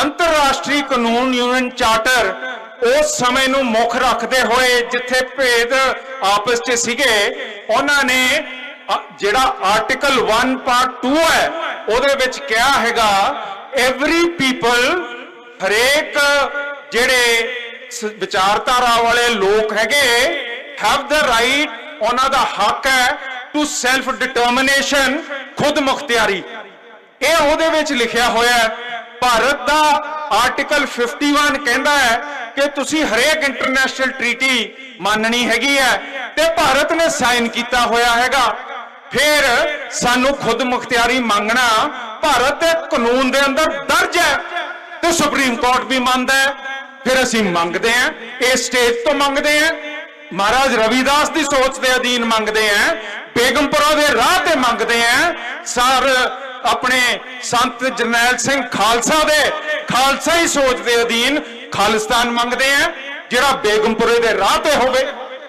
ਅੰਤਰਰਾਸ਼ਟਰੀ ਕਾਨੂੰਨ union charter ਉਸ ਸਮੇਂ ਨੂੰ ਮੁੱਖ ਰੱਖਦੇ ਹੋਏ ਜਿੱਥੇ ਭੇਦ ਆਪਸ 'ਚ ਸੀਗੇ, ਉਹਨਾਂ ਨੇ ਜਿਹੜਾ ਆਰਟੀਕਲ 1 ਪਾਰਟ 2 ਹੈ, ਉਹਦੇ ਵਿੱਚ ਕਿਹਾ ਹੈਗਾ ਐਵਰੀ ਪੀਪਲ ਹਰੇਕ ਜਿਹੜੇ ਵਿਚਾਰਧਾਰਾ ਵਾਲੇ ਲੋਕ ਹੈਗੇ ਹੈਵ ਦਾ ਰਾਈਟ ਉਹਨਾਂ ਦਾ ਹੱਕ ਹੈ ਟੂ ਸੈਲਫ ਡਿਟਰਮੀਨੇਸ਼ਨ ਖੁਦ ਮੁਖਤਿਆਰੀ। ਇਹ ਉਹਦੇ ਵਿੱਚ ਲਿਖਿਆ ਹੋਇਆ ਹੈ ਭਾਰਤ ਦਾ ਆਰਟੀਕਲ 51 ਕਹਿੰਦਾ ਹੈ ਕਿ ਤੁਸੀਂ ਹਰੇਕ ਇੰਟਰਨੈਸ਼ਨਲ ਟ੍ਰੀਟੀ ਮੰਨਣੀ ਹੈਗੀ ਹੈ ਤੇ ਭਾਰਤ ਨੇ ਸਾਈਨ ਕੀਤਾ ਹੋਇਆ ਹੈਗਾ। ਫਿਰ ਸਾਨੂੰ ਖੁਦ ਮੁਖਤਿਆਰੀ ਮੰਗਣਾ, ਭਾਰਤ ਦੇ ਕਾਨੂੰਨ ਦੇ ਅੰਦਰ ਦਰਜ ਹੈ ਤੇ ਸੁਪਰੀਮ ਕੋਰਟ ਵੀ ਮੰਨਦਾ ਹੈ। ਫਿਰ ਅਸੀਂ ਮੰਗਦੇ ਹਾਂ, ਇਹ ਸਟੇਜ ਤੋਂ ਮੰਗਦੇ ਹਾਂ। ਮਹਾਰਾਜ ਰਵਿਦਾਸ ਦੀ ਸੋਚ ਦੇ ਅਧੀਨ ਮੰਗਦੇ ਹਾਂ, ਬੇਗਮਪੁਰਾ ਦੇ ਰਾਹ ਤੇ ਮੰਗਦੇ ਹਾਂ। ਸਰ ਆਪਣੇ ਸੰਤ ਜਰਨੈਲ ਸਿੰਘ ਖਾਲਸਾ ਦੇ ਖਾਲਸਾਈ ਸੋਚ ਦੇ ਅਧੀਨ ਖਾਲਿਸਤਾਨ ਮੰਗਦੇ ਹਾਂ ਜਿਹੜਾ ਬੇਗਮਪੁਰੇ ਦੇ ਰਾਹ ਤੇ ਹੋਵੇ।